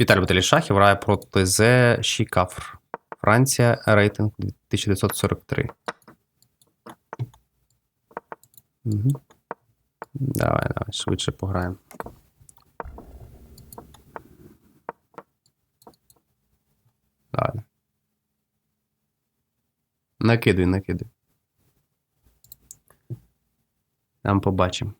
Віталій Баталій Шахів грає проти Зе Шікафр. Франція, рейтинг 1943. Угу. Давай, давай, швидше пограємо. Ладно. Накидуй, накидуй. Там побачимо.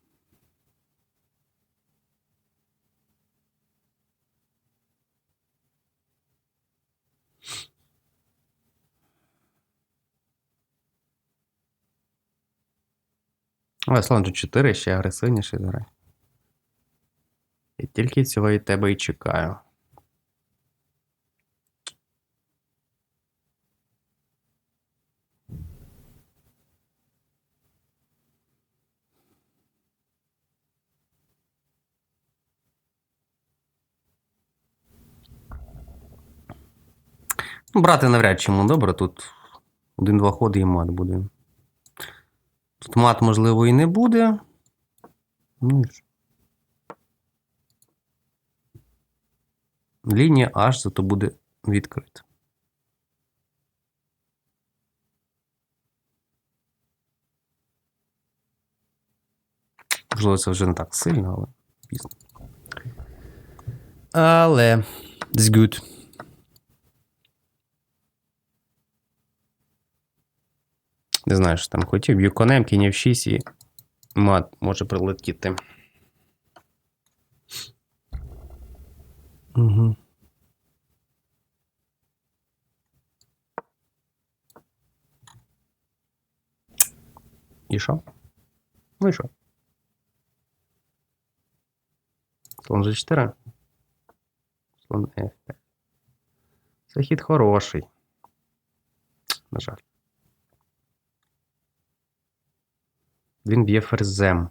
Але слон тут 4 ще агресивніше зараз. І тільки цього від тебе і чекаю. Ну, брати навряд чи йому добре, тут один-два ходи і мат. Тут мат, можливо, і не буде. Ну. Лінія аж зато буде відкрита. Можливо, це вже не так сильно, але пізно. Але it's good. Не знаю, що там хотів. Б'ю конем, кінь в 6 і мат може прилетіти. Угу. І що? Ну і що? Слон G4. Слон F5. Це хід хороший. На жаль. Він б'є ферзем.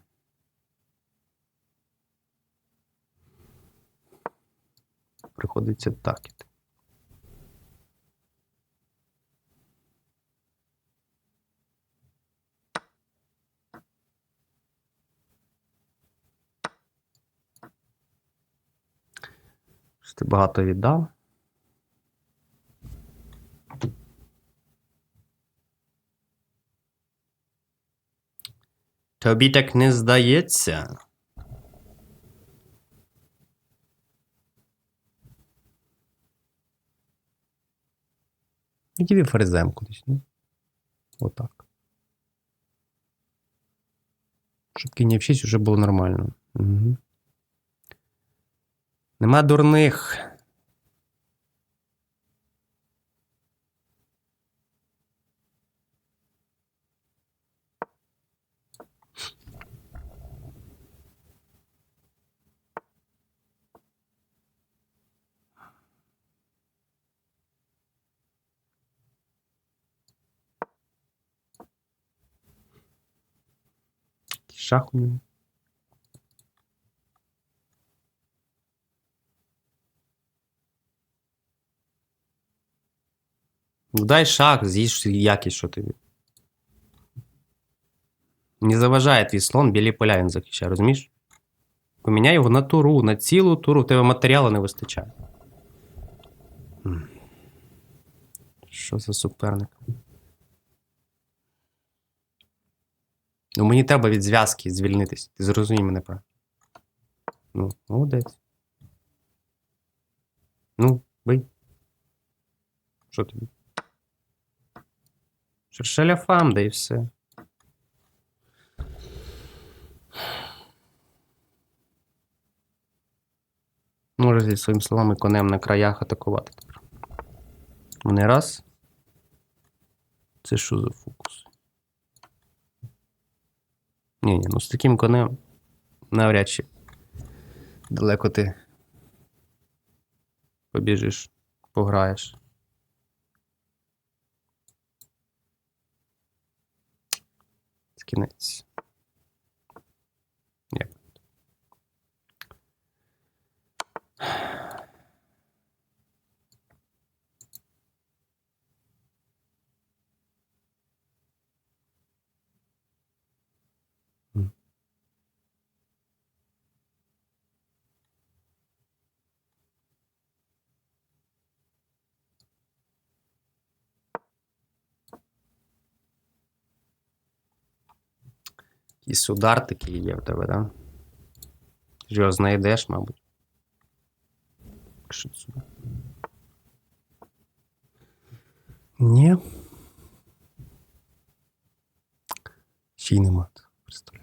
Приходиться так іти. Ти багато віддав. Тобі так не здається. Іди ферзем кудись, ну. Отак. Щоб кінь F6 вже було нормально. Угу. Нема дурних. Шах у нього. Ну дай шах, з'їж якість, що тобі. Не заважає твій слон, білі поля він захищає, розумієш? Поміняй його на туру, на цілу туру, в тебе матеріалу не вистачає. Що за суперник? Ну, мені треба від зв'язки звільнитись. Ти зрозумій мене правильно. Ну, молодець. Ну, бий. Що тобі? Шершеля фам, да і все. Може зі своїми словами конем на краях атакувати тепер. Не раз. Це що за фокус? Ні, ні, ну з таким конем навряд чи далеко ти побіжиш, пограєш. Кінець. Як? Якийсь удар такий є в тебе, да? Ти його знайдеш, мабуть. Що це? Ні. Ще й нема. Представляєте?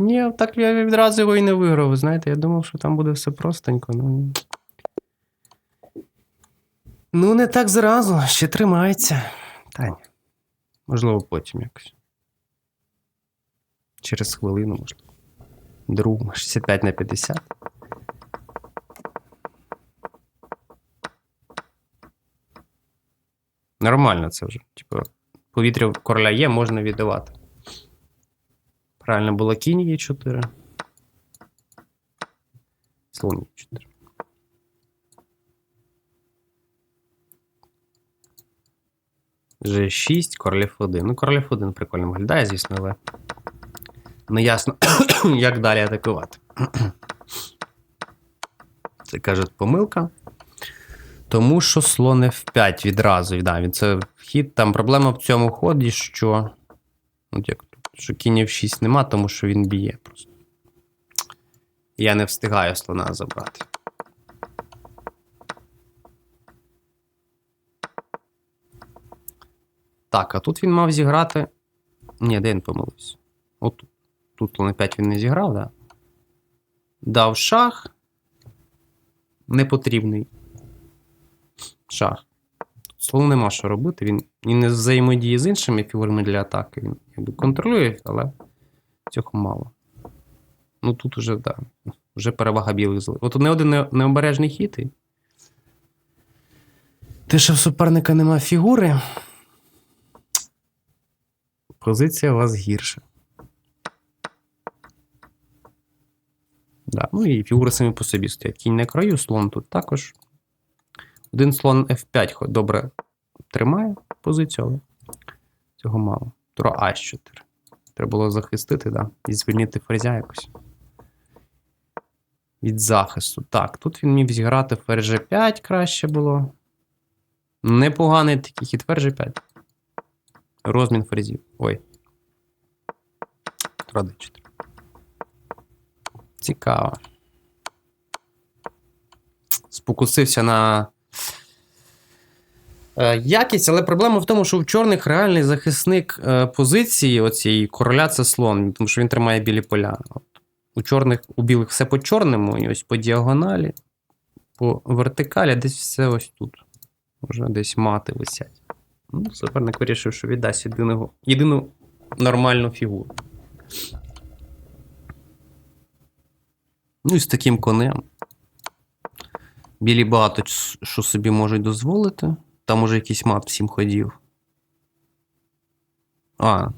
Ні, так я відразу його і не виграв. Знаєте, я думав, що там буде все простенько. Ну, ну не так зразу, ще тримається. Таня. Можливо, потім якось. Через хвилину, можливо. Другу, 65 на 50. Нормально це вже. Типу, повітря короля є, можна віддавати. Правильно було кінь є 4. Слон є 4. G6, королів 1. Ну, королів 1 прикольно виглядає, звісно, але не ясно, як далі атакувати. Це кажуть помилка. Тому що слон F5 відразу. Да, це вхід. Там проблема в цьому ході, що. От як що кінь F6 нема, тому що він б'є просто. Я не встигаю слона забрати. Так, а тут він мав зіграти. Ні, де він помилився? Отут. Тут слон 5 він не зіграв, да? Дав шах. Непотрібний. Шах. Слону нема що робити. Він і не взаємодіє з іншими фігурами для атаки. Він якби контролює, але цього мало. Ну тут уже, так. Да, вже перевага білих зли. От не один необережний хід. І... Те, що в суперника нема фігури. Позиція у вас гірша. Да. Ну і фігури самі по собі стоять. Кінь на краю, слон тут також. Один слон F5 хоч добре тримає позицію, але цього мало. Тура А4. Треба було захистити, да? І звільнити ферзя якось. Від захисту. Так, тут він міг зіграти ферзь G5 краще було. Непоганий такий хід ферзь G5. Розмін ферзів. Ой. Тура D4. Цікаво. Спокусився на якість, але проблема в тому, що в чорних реальний захисник е, позиції оцієї короля це слон, тому що він тримає білі поля. От. У чорних, у білих все по чорному, і ось по діагоналі, по вертикалі, десь все ось тут. Вже десь мати висять. Ну, суперник вирішив, що віддасть єдиного, єдину нормальну фігуру. Ну і з таким конем. Білі багато що собі можуть дозволити. Там уже якийсь мат 7 ходів. А.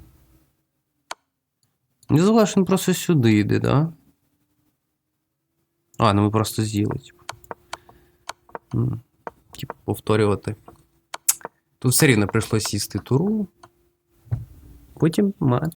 Не забувай, що він просто сюди йде, да? А, ну ми просто з'їли, типу. М, Типу, повторювати. Тут все рівно прийшлось їсти туру. Потім мат.